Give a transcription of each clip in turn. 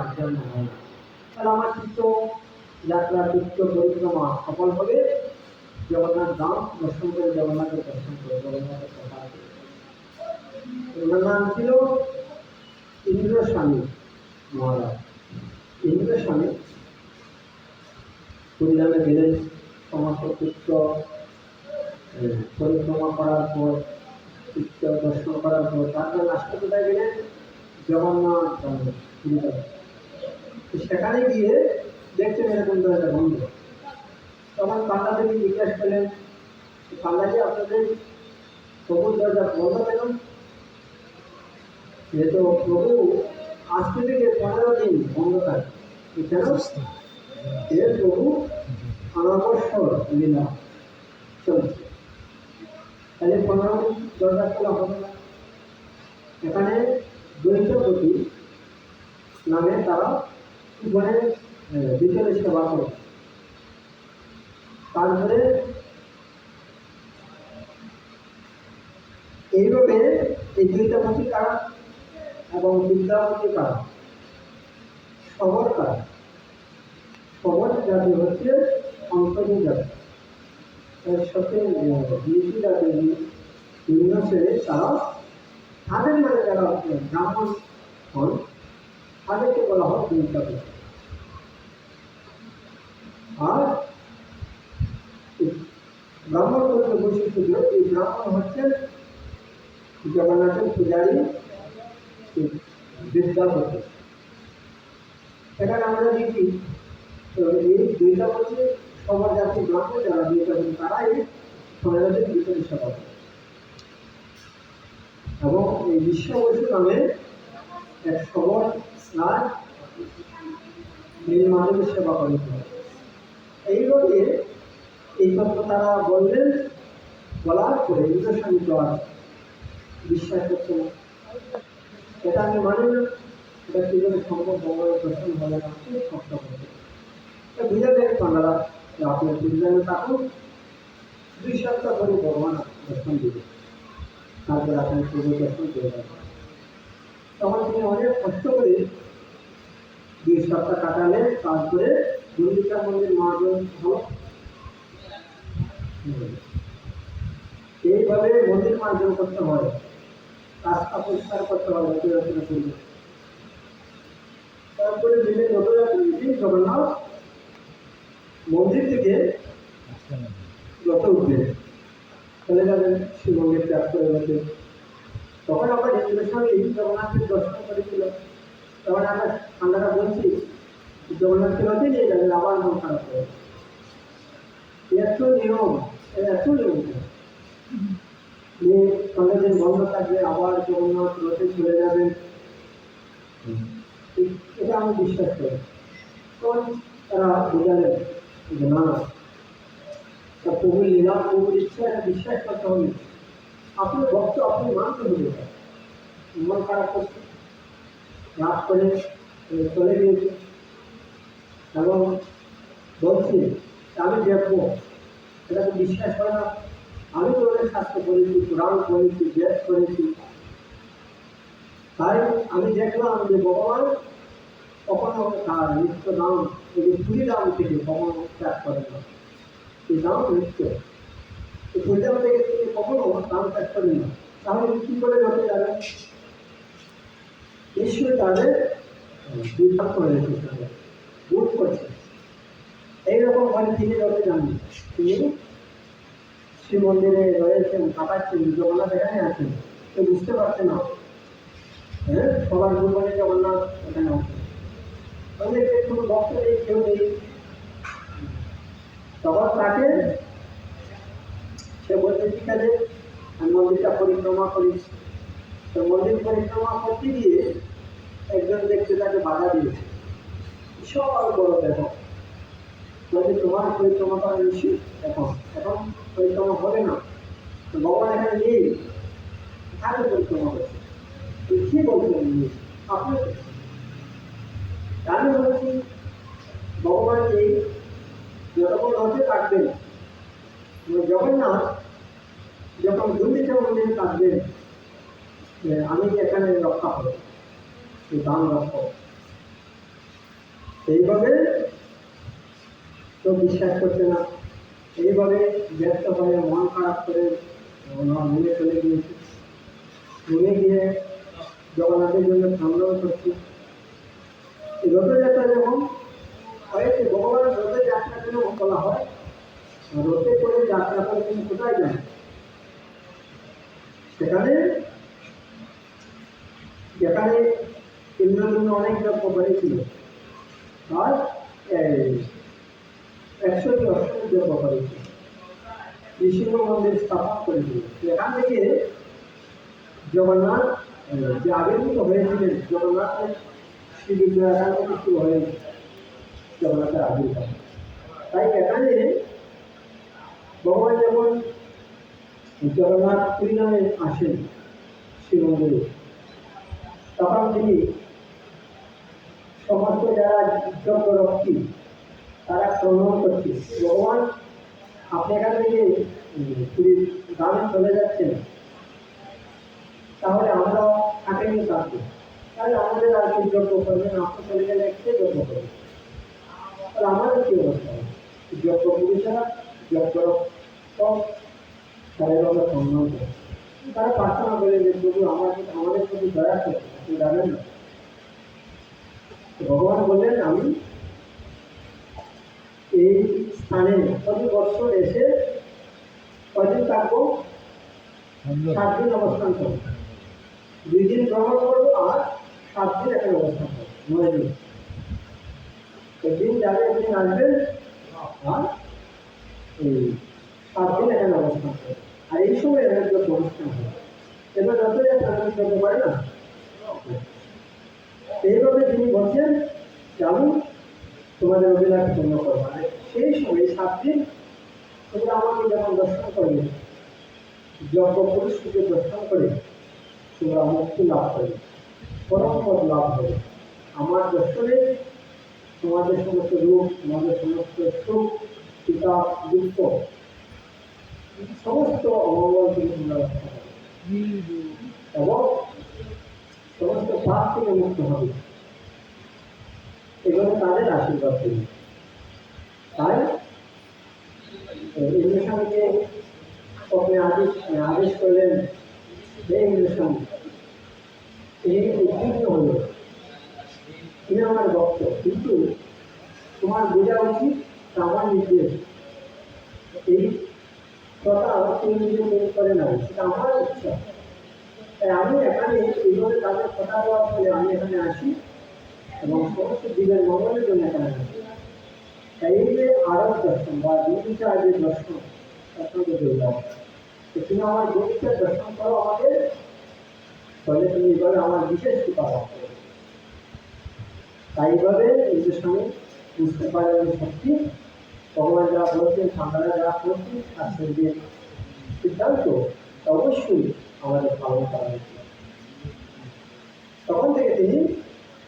আর জন্ম হয়। তাহলে আমার চিত্ত যাত্রা চিত্ত পরিক্রমা সফল হবে। জগন্নাথ ধাম দর্শন করে দর্শন করে জগন্নাথের কথা মহারাজ। সমস্ত পরিক্রমা করার পর চিত্ত দর্শন করার পর তারপর কোথায় গেলেন জগন্নাথ ধামে, সেখানে গিয়ে দেখছেন এরকম দরজা বন্ধ। তখন পাল্লা দেবী জিজ্ঞাসা করলেন পান্ডাজি আপনাদের প্রভুর দরজা বন্ধ কেন? যেহেতু প্রভু আজকে থেকে পনেরো দিন বন্ধ থাকে কেন? এ প্রভু অনবসর লীলা। চলছে তাহলে পনেরো দিন দরজা খোলা হবে না। এখানে দ্বৈতপতি নামে তারা জীবনে ভিতরে সেবা করে। তারপরে এইভাবে এই দ্বৈতপতি কারা এবং বিদ্যাপতি কারা? শবর কারা? শবর জাতি হচ্ছে অন্তরী জাতি। সাথে তাদের মানে যারা ব্রাহ্মণ হন, তাদেরকে বলা হয় বিদ্যাপতি আর ব্রাহ্মণ বলতে বৈশিষ্ট্য এই ব্রাহ্মণ হচ্ছেন জগন্নাথের পূজারী এই বিদ্যাপতি এখানে আমরা দেখি এই বিদ্যাপতি সবার জাতি ব্রাহ্মণ যারা বিদ্যাপতি তারাই সমাজের ভিতরে সেবা এবং এই বিশ্ব বসু নামে এক সবর রাজ এই মানুষের সেবা করে এইভাবে এই তত্ত্ব তারা বললেন, বলার পরে ইন্দ্রস্বামী তো আর বিশ্বাস করছে না। এটা আমি মানি না, এটা কীভাবে সম্ভব ভগবানের দর্শন হবে না খুব কষ্ট হবে বুঝে পান্ডারা যে আপনার বিজ্ঞানে থাকুন দুই সপ্তাহ ধরে ভগবান দর্শন দিবে তারপর আপনি পুজো দর্শন করে যাবেন তখন তিনি অনেক কষ্ট করে দুই সপ্তাহ কাটালেন তারপরে মন্দিরটা মন্দির মার্জন হল এইভাবে মন্দির মার্জন করতে হয়। রাস্তা পরিষ্কার করতে হয় রথযাত্রা করবে তারপরে দিনে রথযাত্রা দিন জগন্নাথ মন্দির থেকে রথ উঠবে। চলে যাবেন শিব মন্দির ত্যাগ করে রথে। তখন আমরা হিন্দুদের সঙ্গে জগন্নাথের দর্শন করেছিল তখন আমরা ঠান্ডাটা বলছি জগন্নাথকে রথে নিয়ে যাবেন আবার মন খারাপ করে এত নিয়ম এত নিয়ম নিয়ে দিন বন্ধ থাকবে, আবার জগন্নাথ রথে চলে যাবেন। এটা আমি বিশ্বাস করি। তখন তারা বোঝালেন যে না, তা প্রভুর লীলা, প্রভুর ইচ্ছা বিশ্বাস করতে হবে। আপনার ভক্ত আপনি মানতে হবে। মন খারাপ করছে রাগ করে চলে গিয়েছে এবং বলছি, আমি দেখব। এটাকে বিশ্বাস করে না। আমি তো অনেক শাস্ত্র করেছি পুরাণ করেছি, বেদ করেছি। তাই আমি দেখলাম যে ভগবান কখনো তার নিত্য দাম যে চুরি দাম থেকে কখনো ত্যাগ করে না। এই দাম নিত্য। দাম থেকে তিনি কখনো দাম ত্যাগ করেন না। তাহলে কি করে যত যাবে ঈশ্বর তাদের বিভাগ করে রেখেছে ভুল করছে। এইরকম ভাবে তিনি জানেন। তিনি শ্রী মন্দিরে রয়েছেন কাটাচ্ছেন জগন্নাথ এখানে আছেন। বুঝতে পারছে না। হ্যাঁ? সবার জীবনে জগন্নাথ এখানে কোনো ভক্ত নেই, কেউ নেই। তখন তাকে সে বলছে, ঠিক আছে, আমি মন্দিরটা পরিক্রমা করি। তো মন্দির পরিক্রমা করতে গিয়ে একজন ব্যক্তি তাকে বাধা দিয়েছে। বিশাল বড় দেখো। বলছে তোমার পরিক্রমা করা নিশ্চিত এখন এখন পরিক্রমা হবে না। তো ভগবান এখানে নেই। কাকে পরিক্রমা তো কি বলছেন? আপনি আমি বলছি, ভগবান এই যতক্ষণ থাকবেন মানে জগন্নাথ যখন গুন্ডিচা মন্দিরে যে আমি এখানে রক্ষা হব দান রক্ষ সেইভাবে তো বিশ্বাস করছে না। এইভাবে ব্যস্ত হয়ে মন খারাপ করে মনে চলে গিয়েছে। মনে গিয়ে জগন্নাথের জন্য সংগ্রহ করছে। রথযাত্রা যেমন হয়েছে ভগবান রথযাত্রা কেন বলা হয়? রথে করে যাত্রা করে তিনি কোথায় যান সেখানে যেখানে ইন্দ্রজন্য অনেক দ্রব্য করেছিল। আর একশোটি অষ্টমী নৃসিংহ মন্দির স্থাপন করেছিল সেখান থেকে জগন্নাথ যে আবির্ভূত হয়েছিলেন, জগন্নাথের শ্রী বিদ্যাকান্ত কিছু হয়ে জগন্নাথের আবির্ভাব। তাই এখানে ভগবান যখন জগন্নাথ পুরী নামে আসেন শ্রীমন্দিরে তখন তিনি সমস্ত যারা যজ্ঞ রক্ষী তারা প্রণাম করছে। ভগবান আপনি এখান থেকে পুরীর চলে যাচ্ছেন তাহলে আমরা থাকেনি থাকব। তাহলে আমাদের আর কি যজ্ঞ করবেন আপনি চলে গেলে কে যজ্ঞ করবে? তাহলে আমাদের কি অবস্থা হবে? যজ্ঞ পুরুষেরা রক্ষক তারা এভাবে সম্মান করে তারা প্রার্থনা করে যে, প্রভু আমার আমাদের প্রতি দয়া করছে আপনি জানেন না। ভগবান বললেন আমি এই স্থানে প্রতি বছর এসে কদিন থাকব? সাত দিন অবস্থান করব। দুই দিন ভ্রমণ করব আর সাত দিন এখানে অবস্থান করব নয় দিন একদিন যাবে একদিন আসবে আর এই সাত দিন এখানে অবস্থান করব। আর এই সময় এখানে যত অনুষ্ঠান হবে। এবার রথযাত্রা আমি করতে পারে না? এইভাবে তিনি বলছেন যে আমি তোমাদের অভিলাষ পূর্ণ করব আর সেই সময় সাত দিন তোমরা আমাকে যখন দর্শন করবে যজ্ঞ পুরুষকে দর্শন করে তোমরা মুক্তি লাভ করবে পরম পদ লাভ হবে আমার দর্শনে তোমাদের সমস্ত রূপ তোমাদের সমস্ত সুখ পিতা দুঃখ সমস্ত অমঙ্গল থেকে তোমরা রক্ষা হবে এবং সমস্ত পাপ থেকে মুক্ত হবে। এগুলো তাদের আশীর্বাদ দেবে তাই ইন্দ্র স্বামীকে স্বপ্নে আদেশ আদেশ করলেন, হে ইন্দ্র স্বামী, তিনি হল। তুমি আমার ভক্ত, কিন্তু তোমার বোঝা উচিত আমার নির্দেশ। এই কথা তুমি নিজে করে নাই, সেটা আমার ইচ্ছা। তাই আমি এখানে এইভাবে তাদের কথা বলার ফলে আমি এখানে আসি এবং সমস্ত জীবের মঙ্গলের জন্য এখানে আসি। তাই এই যে আরব দর্শন বা জ্যোতিষা যে দর্শন আপনাকে বললাম তুমি আমার জ্যোতিষের দর্শন করো আমাকে তাহলে তুমি এবারে আমার বিশেষ কৃপা লাভ করবে তাই এইভাবে নিজের সঙ্গে বুঝতে পারে সত্যি ভগবান যা বলছেন, সান্তারা যা করছেন শাস্ত্রের যে সিদ্ধান্ত অবশ্যই আমাদের পালন করা তখন থেকে তিনি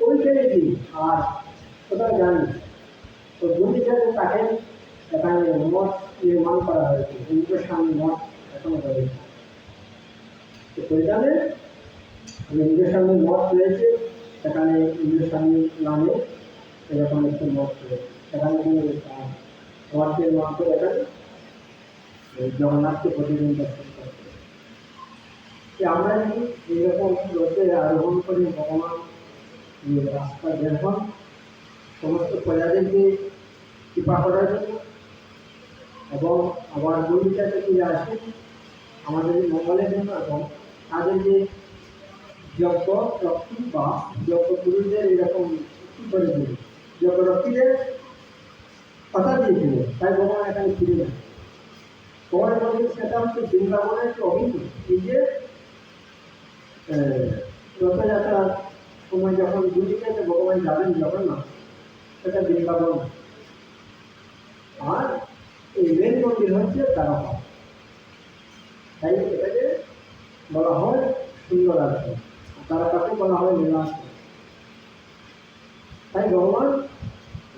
ওইখানে দিন আর কোথাও যান তো গুন্ডিচাতে তাকে এখানে মঠ নির্মাণ করা হয়েছে ইন্দ্র স্বামী মঠ এখনও রয়েছে তো ওইখানে ইন্দ্র স্বামী মঠ রয়েছে, সেখানে ইন্দ্র স্বামী নামে এরকম একটি মঠ রয়েছে। সেখানে তিনি মঠ নির্মাণ করে এখানে জগন্নাথকে প্রতিদিন দর্শন করতে যে আমরা যদি এইরকম রথে আরোহণ করে ভগবান রাস্তা বের হন। সমস্ত প্রজাদেরকে কৃপা করার জন্য। এবং আবার গুরুটা থেকে আসেন আমাদের মঙ্গলের জন্য এবং তাদের যে যজ্ঞ রক্ষী বা যজ্ঞ পুরুষদের এরকম করে দিল। যজ্ঞ রক্ষীদের কথা দিয়েছিল তাই ভগবান এখানে ফিরে যান ভগবানের মধ্যে সেটা হচ্ছে বৃন্দাবনের অভিন্ন এই যে রথযাত্রার সময় যখন গুলিকাতে ভগবান যাবেন না, সেটা বৃন্দাবন। আর এই মেন মন্দির হচ্ছে তারাপা তাই এটাকে বলা হয় সুন্দর আসন তারাপাকে বলা হয় লীলাসন তাই ভগবান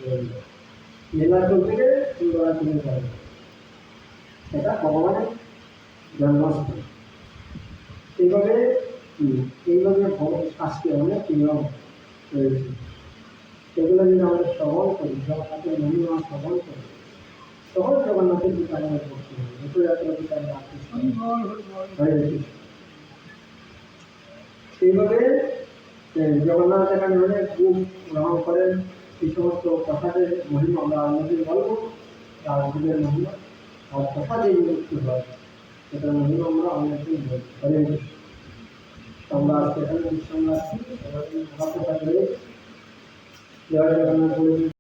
এই লীলাচল থেকে সুন্দর আসনে যাবে সেটা ভগবানের জন্মস্থান এইভাবে এইভাবে শাস্ত্রে অনেক নিয়ম রয়েছে সেগুলো যদি আমরা শ্রবণ করি জগন্নাথের মহিমা শ্রবণ করি তখন জগন্নাথের বিকারে পড়তে হবে। রথযাত্রার আসতে সেইভাবে জগন্নাথ এখানে অনেক রূপ গ্রহণ করেন। এই সমস্ত প্রসাদের মহিমা আমরা অন্যদিন বলব। তার যুগের মহিমা। আর প্রসাদে মুক্তি হয়। সেটার মহিমা আমরা অন্যদিন হরে কৃষ্ণ আমরা আজকে এখানে বিশ্রাম রাখছি।